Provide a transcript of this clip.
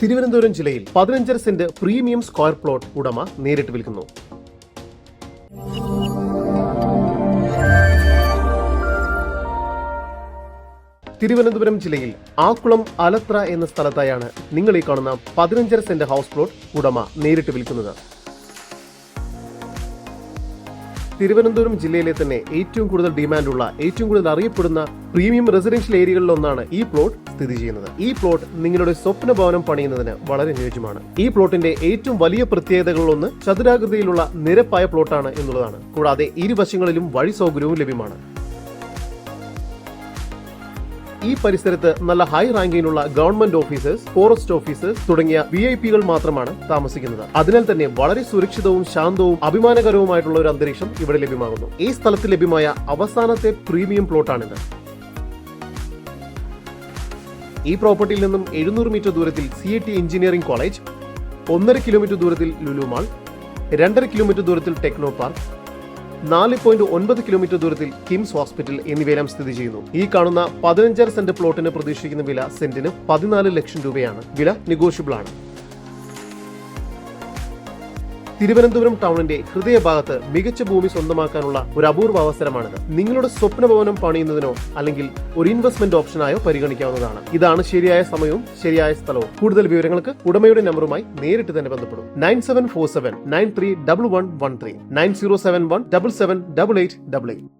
തിരുവനന്തപുരം ജില്ലയിൽ പതിനഞ്ചര cent premium square plot ഉടമ നേരിട്ട് വിൽക്കുന്നു. തിരുവനന്തപുരം ജില്ലയിൽ ആക്കുളം അലത്ര എന്ന സ്ഥലത്തായാണ് നിങ്ങൾ ഈ കാണുന്ന പതിനഞ്ചര സെന്റ് ഹൗസ് പ്ലോട്ട് ഉടമ നേരിട്ട് വിൽക്കുന്നത്. തിരുവനന്തപുരം ജില്ലയിലെ തന്നെ ഏറ്റവും കൂടുതൽ ഡിമാൻഡുള്ള ഏറ്റവും കൂടുതൽ അറിയപ്പെടുന്ന പ്രീമിയം റെസിഡൻഷ്യൽ ഏരിയകളിലൊന്നാണ് ഈ പ്ലോട്ട് സ്ഥിതി ചെയ്യുന്നത്. ഈ പ്ലോട്ട് നിങ്ങളുടെ സ്വപ്ന ഭവനം പണിയുന്നതിന് വളരെ അനുയോജ്യമാണ്. ഈ പ്ലോട്ടിന്റെ ഏറ്റവും വലിയ പ്രത്യേകതകളിലൊന്ന് ചതുരാകൃതിയിലുള്ള നിരപ്പായ പ്ലോട്ടാണ് എന്നുള്ളതാണ്. കൂടാതെ ഇരുവശങ്ങളിലും വഴി സൗകര്യവും ലഭ്യമാണ്. ഈ പരിസരത്ത് നല്ല ഹൈ റാങ്കിങ്ങിലുള്ള ഗവൺമെന്റ് ഓഫീസേഴ്സ് ഫോറസ്റ്റ് ഓഫീസേഴ്സ് തുടങ്ങിയ വി ഐ പികൾ മാത്രമാണ് താമസിക്കുന്നത്. അതിനാൽ തന്നെ വളരെ സുരക്ഷിതവും ശാന്തവും അഭിമാനകരവുമായിട്ടുള്ള ഒരു അന്തരീക്ഷം ഇവിടെ ലഭ്യമാകുന്നു. ഈ സ്ഥലത്ത് ലഭ്യമായ അവസാനത്തെ പ്രീമിയം പ്ലോട്ടാണിത്. ഈ പ്രോപ്പർട്ടിയിൽ നിന്നും എഴുന്നൂറ് മീറ്റർ ദൂരത്തിൽ സി ടി എഞ്ചിനീയറിംഗ് കോളേജ് ഒന്നര കിലോമീറ്റർ ദൂരത്തിൽ ലുലു മാൾ രണ്ടര കിലോമീറ്റർ ദൂരത്തിൽ ടെക്നോ പാർക്ക് നാല് പോയിന്റ് ഒൻപത് കിലോമീറ്റർ ദൂരത്തിൽ കിംസ് ഹോസ്പിറ്റൽ എന്നിവയെല്ലാം സ്ഥിതി ചെയ്യുന്നു. ഈ കാണുന്ന പതിനഞ്ചര സെന്റ് പ്ലോട്ടിന് പ്രതീക്ഷിക്കുന്ന വില സെന്റിന് പതിനാല് ലക്ഷം രൂപയാണ്. വില നെഗോഷ്യബിൾ ആണ്. തിരുവനന്തപുരം ടൗണിന്റെ ഹൃദയഭാഗത്ത് മികച്ച ഭൂമി സ്വന്തമാക്കാനുള്ള ഒരു അപൂർവ അവസരമാണിത്. നിങ്ങളുടെ സ്വപ്ന ഭവനം പണിയുന്നതിനോ അല്ലെങ്കിൽ ഒരു ഇൻവെസ്റ്റ്മെന്റ് ഓപ്ഷനായോ പരിഗണിക്കാവുന്നതാണ്. ഇതാണ് ശരിയായ സമയവും ശരിയായ സ്ഥലവും. കൂടുതൽ വിവരങ്ങൾക്ക് ഉടമയുടെ നമ്പറുമായി നേരിട്ട് തന്നെ ബന്ധപ്പെടും. Nine seven four seven nine three double one one three nine zero seven one double seven double eight double eight.